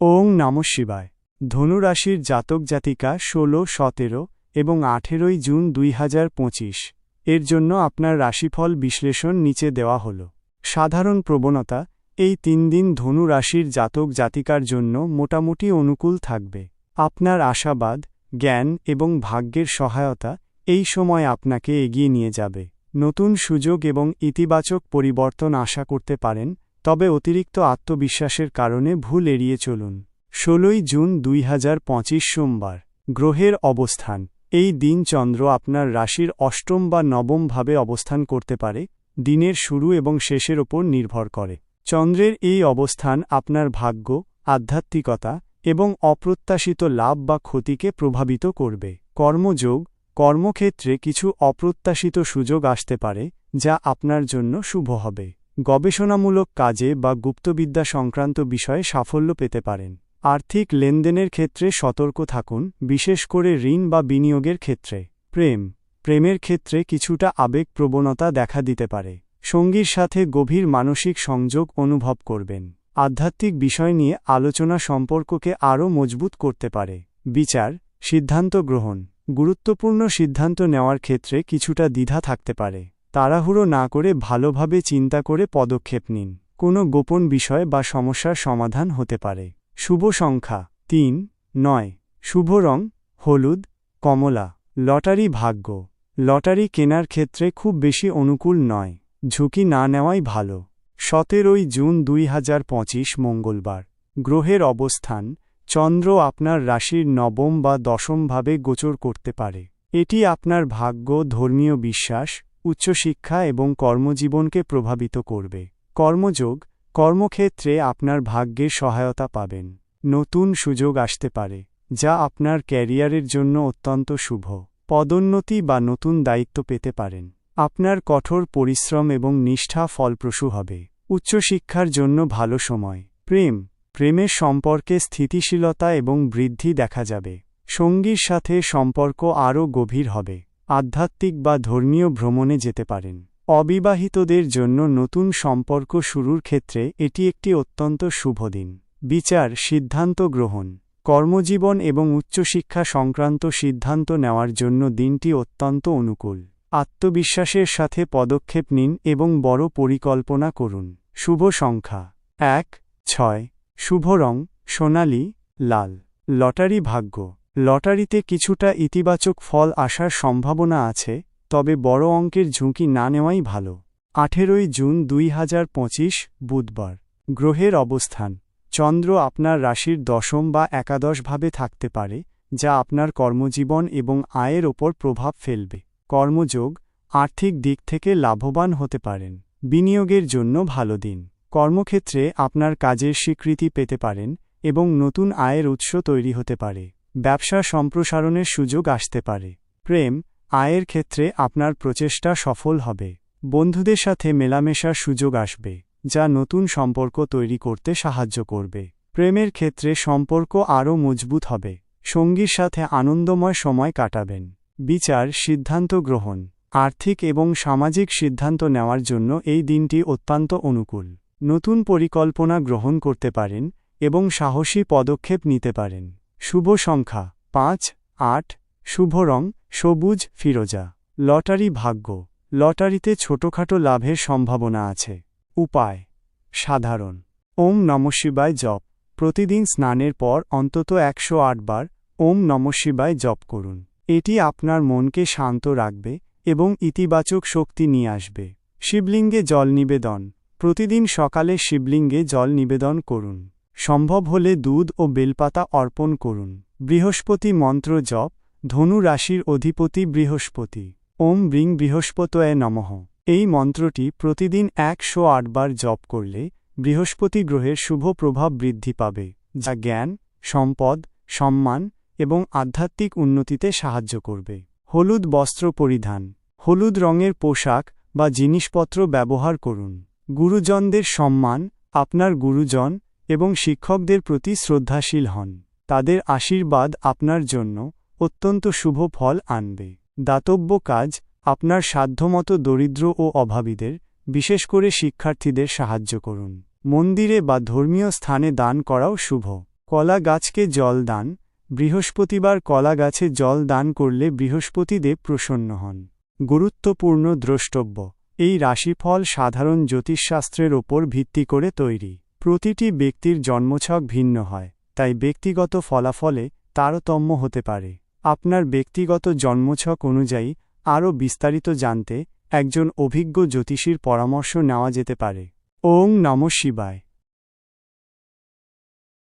ওং নম শিবায়। ধনুরাশির জাতক জাতিকা ষোলো, সতেরো এবং আঠেরোই জুন দুই হাজার পঁচিশ। এর জন্য আপনার রাশিফল বিশ্লেষণ নিচে দেওয়া হল। সাধারণ প্রবণতা, এই তিন দিন ধনু রাশির জাতক জাতিকার জন্য মোটামুটি অনুকূল থাকবে। আপনার আশাবাদ, জ্ঞান এবং ভাগ্যের সহায়তা এই সময় আপনাকে এগিয়ে নিয়ে যাবে। নতুন সুযোগ এবং ইতিবাচক পরিবর্তন আশা করতে পারেন তবে অতিরিক্ত আত্মবিশ্বাসের কারণে ভুল এড়িয়ে চলুন। ষোলোই জুন দুই হাজার পঁচিশ সোমবার, গ্রহের অবস্থান। এই দিন চন্দ্র আপনার রাশির অষ্টম বা নবম ভাবে অবস্থান করতে পারে, দিনের শুরু এবং শেষের ওপর নির্ভর করে। চন্দ্রের এই অবস্থান আপনার ভাগ্য, আধ্যাত্মিকতা এবং অপ্রত্যাশিত লাভ বা ক্ষতিকে প্রভাবিত করবে। কর্মযোগ, কর্মক্ষেত্রে কিছু অপ্রত্যাশিত সুযোগ আসতে পারে, যা আপনার জন্য শুভ হবে। গবেষণামূলক কাজে বা গুপ্তবিদ্যা সংক্রান্ত বিষয়ে সাফল্য পেতে পারেন। আর্থিক লেনদেনের ক্ষেত্রে সতর্ক থাকুন, বিশেষ করে ঋণ বা বিনিয়োগের ক্ষেত্রে। প্রেম প্রেমের ক্ষেত্রে কিছুটা আবেগ প্রবণতা দেখা দিতে পারে। সঙ্গীর সাথে গভীর মানসিক সংযোগ অনুভব করবেন। আধ্যাত্মিক বিষয় নিয়ে আলোচনা সম্পর্ককে আরও মজবুত করতে পারে। বিচার সিদ্ধান্ত গ্রহণ। গুরুত্বপূর্ণ সিদ্ধান্ত নেওয়ার ক্ষেত্রে কিছুটা দ্বিধা থাকতে পারে। তাড়াহুড়ো না করে ভালোভাবে চিন্তা করে পদক্ষেপ নিন। কোনো গোপন বিষয় বা সমস্যার সমাধান হতে পারে। শুভ সংখ্যা তিন, নয়। শুভ রং হলুদ, কমলা। লটারি ভাগ্য। লটারি কেনার ক্ষেত্রে খুব বেশি অনুকূল নয়। ঝুঁকি না নেওয়াই ভালো। সতেরোই জুন দুই হাজার পঁচিশ মঙ্গলবার। গ্রহের অবস্থান। চন্দ্র আপনার রাশির নবম বা দশমভাবে গোচর করতে পারে। এটি আপনার ভাগ্য, ধর্মীয় বিশ্বাস উচ্চশিক্ষা এবং কর্মজীবনকে প্রভাবিত করবে। কর্মযোগ, কর্মক্ষেত্রে আপনার ভাগ্যের সহায়তা পাবেন। নতুন সুযোগ আসতে পারে, যা আপনার ক্যারিয়ারের জন্য অত্যন্ত শুভ। পদোন্নতি বা নতুন দায়িত্ব পেতে পারেন। আপনার কঠোর পরিশ্রম এবং নিষ্ঠা ফলপ্রসূ হবে। উচ্চশিক্ষার জন্য ভালো সময়। প্রেম, প্রেমের সম্পর্কে স্থিতিশীলতা এবং বৃদ্ধি দেখা যাবে। সঙ্গীর সাথে সম্পর্ক আরও গভীর হবে। আধ্যাত্মিক বা ধর্মীয় ভ্রমণে যেতে পারেন। অবিবাহিতদের জন্য নতুন সম্পর্ক শুরুর ক্ষেত্রে এটি একটি অত্যন্ত শুভ দিন। বিচার, সিদ্ধান্ত গ্রহণ, কর্মজীবন এবং উচ্চশিক্ষা সংক্রান্ত সিদ্ধান্ত নেওয়ার জন্য দিনটি অত্যন্ত অনুকূল। আত্মবিশ্বাসের সাথে পদক্ষেপ নিন এবং বড় পরিকল্পনা করুন। শুভ সংখ্যা। এক, ছয়। শুভ রং, সোনালি, লাল। লটারি ভাগ্য। লটারিতে কিছুটা ইতিবাচক ফল আসার সম্ভাবনা আছে, তবে বড় অঙ্কের ঝুঁকি না নেওয়াই ভালো। আঠেরোই জুন দুই হাজার পঁচিশ, বুধবার। গ্রহের অবস্থান। চন্দ্র আপনার রাশির দশম বা একাদশভাবে থাকতে পারে, যা আপনার কর্মজীবন এবং আয়ের ওপর প্রভাব ফেলবে। কর্মযোগ, আর্থিক দিক থেকে লাভবান হতে পারেন। বিনিয়োগের জন্য ভালো দিন। কর্মক্ষেত্রে আপনার কাজের স্বীকৃতি পেতে পারেন এবং নতুন আয়ের উৎস তৈরি হতে পারে। ব্যবসা সম্প্রসারণের সুযোগ আসতে পারে। প্রেম, আয়ের ক্ষেত্রে আপনার প্রচেষ্টা সফল হবে। বন্ধুদের সাথে মেলামেশার সুযোগ আসবে, যা নতুন সম্পর্ক তৈরি করতে সাহায্য করবে। প্রেমের ক্ষেত্রে সম্পর্ক আরও মজবুত হবে। সঙ্গীর সাথে আনন্দময় সময় কাটাবেন। বিচার, সিদ্ধান্ত গ্রহণ, আর্থিক এবং সামাজিক সিদ্ধান্ত নেওয়ার জন্য এই দিনটি অত্যন্ত অনুকূল। নতুন পরিকল্পনা গ্রহণ করতে পারেন এবং সাহসী পদক্ষেপ নিতে পারেন। শুভ সংখ্যা, পাঁচ, আট, শুভ রং, সবুজ, ফিরোজা। লটারি ভাগ্য, লটারিতে ছোটখাটো লাভের সম্ভাবনা আছে। উপায়, সাধারণ। ওম নম শিবায় জপ। প্রতিদিন স্নানের পর অন্তত একশো বার ওম নম শিবায় জপ করুন। এটি আপনার মনকে শান্ত রাখবে এবং ইতিবাচক শক্তি নিয়ে আসবে। শিবলিঙ্গে জল নিবেদন। প্রতিদিন সকালে শিবলিঙ্গে জল নিবেদন করুন। সম্ভব হলে দুধ ও বেলপাতা অর্পণ করুন। বৃহস্পতি মন্ত্র জপ, ধনু রাশির অধিপতি বৃহস্পতি। ওম ব্রিং বৃহস্পতয়ে নমঃ। এই মন্ত্রটি প্রতিদিন একশো আটবার জপ করলে বৃহস্পতি গ্রহের শুভ প্রভাব বৃদ্ধি পাবে, যা জ্ঞান, সম্পদ, সম্মান এবং আধ্যাত্মিক উন্নতিতে সাহায্য করবে। হলুদ বস্ত্র পরিধান। হলুদ রঙের পোশাক বা জিনিসপত্র ব্যবহার করুন। গুরুজনদের সম্মান, আপনার গুরুজন এবং শিক্ষকদের প্রতি শ্রদ্ধাশীল হন। তাদের আশীর্বাদ আপনার জন্য অত্যন্ত শুভ ফল আনবে। দাতব্য কাজ আপনার সাধ্যমতো দরিদ্র ও অভাবীদের, বিশেষ করে শিক্ষার্থীদের সাহায্য করুন। মন্দিরে বা ধর্মীয় স্থানে দান করাও শুভ। কলা গাছকে জল দান, বৃহস্পতিবার কলা গাছে জল দান করলে বৃহস্পতিদেব প্রসন্ন হন। গুরুত্বপূর্ণ দ্রষ্টব্য, এই রাশিফল সাধারণ জ্যোতিষশাস্ত্রের ওপর ভিত্তি করে তৈরি। প্রতিটি ব্যক্তির জন্মছক ভিন্ন হয়, তাই ব্যক্তিগত ফলাফলে তারতম্য হতে পারে। আপনার ব্যক্তিগত জন্মছক অনুযায়ী আরও বিস্তারিত জানতে একজন অভিজ্ঞ জ্যোতিষীর পরামর্শ নেওয়া যেতে পারে। ওং নম শিবায়।